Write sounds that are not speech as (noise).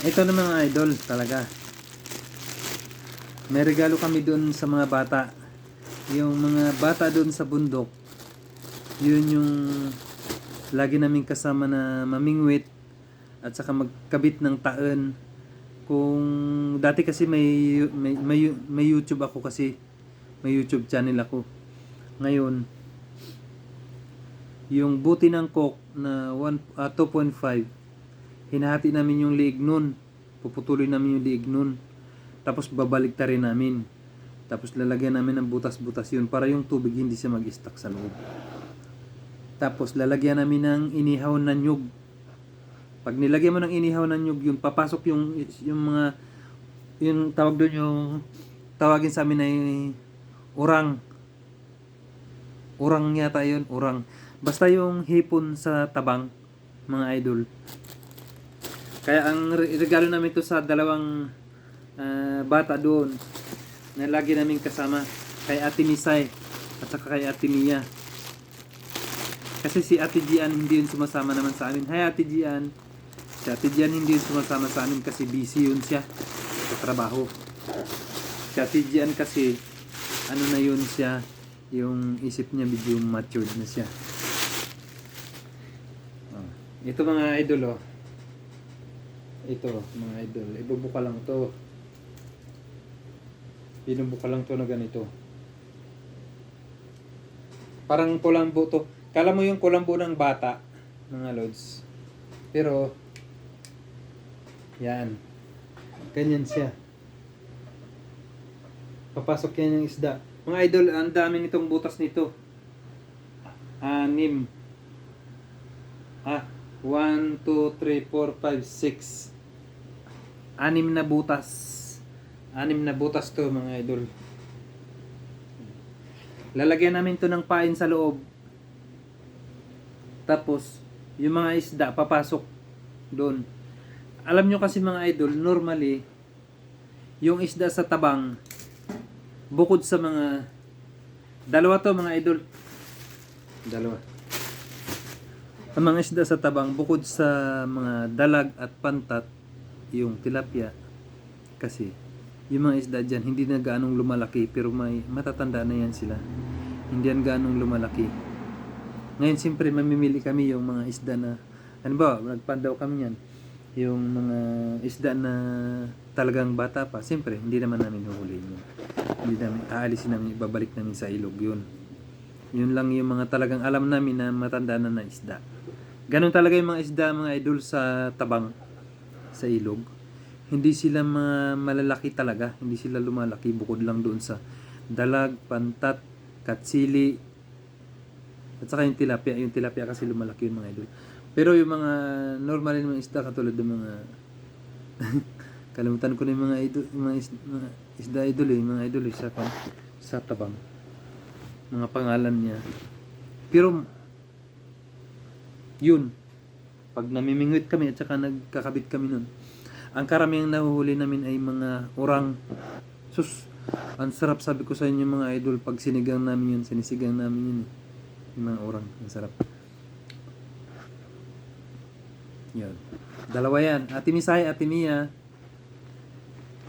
Ito na mga idol talaga. May regalo kami doon sa mga bata. Yung mga bata doon sa bundok. Yun yung lagi naming kasama na mamingwit at saka magkabit ng taen. Kung dati kasi may may, may, may YouTube ako kasi may YouTube channel ako. Ngayon, yung buti ng coke na 1 ah, 2.5 hinahati namin yung liig nun. Puputuloy namin yung liig nun. Tapos babalik ta rin namin. Tapos lalagyan namin ng butas-butas yun para yung tubig hindi siya mag-stuck sa loob. Tapos lalagyan namin ng inihaw na nyug. Pag nilagyan mo ng inihaw na nyug, yun papasok yung yung mga yung tawag doon yung tawagin sa amin ay urang. Urang yata yun, urang. Basta yung hipon sa tabang, mga idol. Kaya ang re- regalo namin to sa dalawang ah, bata doon na lagi namin kasama kay Ate Misay at saka kay Ate Mia. Kasi si Ate Gian hindi yun sumasama naman sa amin. Hi Ate Gian. Si Ate Gian hindi yun sumasama sa amin kasi busy yun siya sa trabaho. Si Ate Gian kasi ano na yun siya yung isip niya medyo matured na siya. Oh. Ito mga idol oh. Ito, mga idol. Ibubuka lang to. Binubuka lang to na ganito. Parang kulambo to. Kala mo yung kulambo ng bata, mga lods. Pero, yan. Ganyan siya. Papasok yan yung isda. Mga idol, ang dami nitong butas nito. Anim. Ah, 1, 2, 3, 4, 5, 6. Anim na butas. Anim na butas to mga idol. Lalagyan namin to ng pain sa loob. Tapos, yung mga isda papasok doon. Alam nyo kasi mga idol, normally, yung isda sa tabang, bukod sa mga, dalawa to mga idol. Dalawa. Ang mga isda sa tabang, bukod sa mga dalag at pantat, yung tilapia, kasi, yung mga isda dyan, hindi na gaanong lumalaki, pero may matatanda na yan sila. Hindi yan gaanong lumalaki. Ngayon, siyempre, mamimili kami yung mga isda na, ano ba, nagpandaw kami yan. Yung mga isda na talagang bata pa, siyempre, hindi naman namin huhulihin yun. Hindi namin, aalisin namin, ibabalik namin sa ilog yun. Yun lang yung mga talagang alam namin na matanda na na isda. Ganon talaga yung mga isda, mga idol sa tabang, sa ilog. Hindi sila mga malalaki talaga, hindi sila lumalaki bukod lang doon sa dalag, pantat, katsili, at saka yung tilapia. Yung tilapia kasi lumalaki yung mga idol. Pero yung mga normal yung mga isda katulad ng mga (laughs) kalimutan ko na yung mga idol, yung mga isda, mga isda idol eh, mga idol eh, sa, sa tabang. Mga pangalan niya. Pero yun, pag namimingwit kami at saka nagkakabit kami nun, ang karamihang nahuhuli namin ay mga orang. Sus, ang sarap sabi ko sa inyo mga idol, pag sinigang namin yun, sinisigang namin yun. eh. Yung mga orang, ang sarap. Yun. Dalawa yan. Ate Misay, Ate Mia.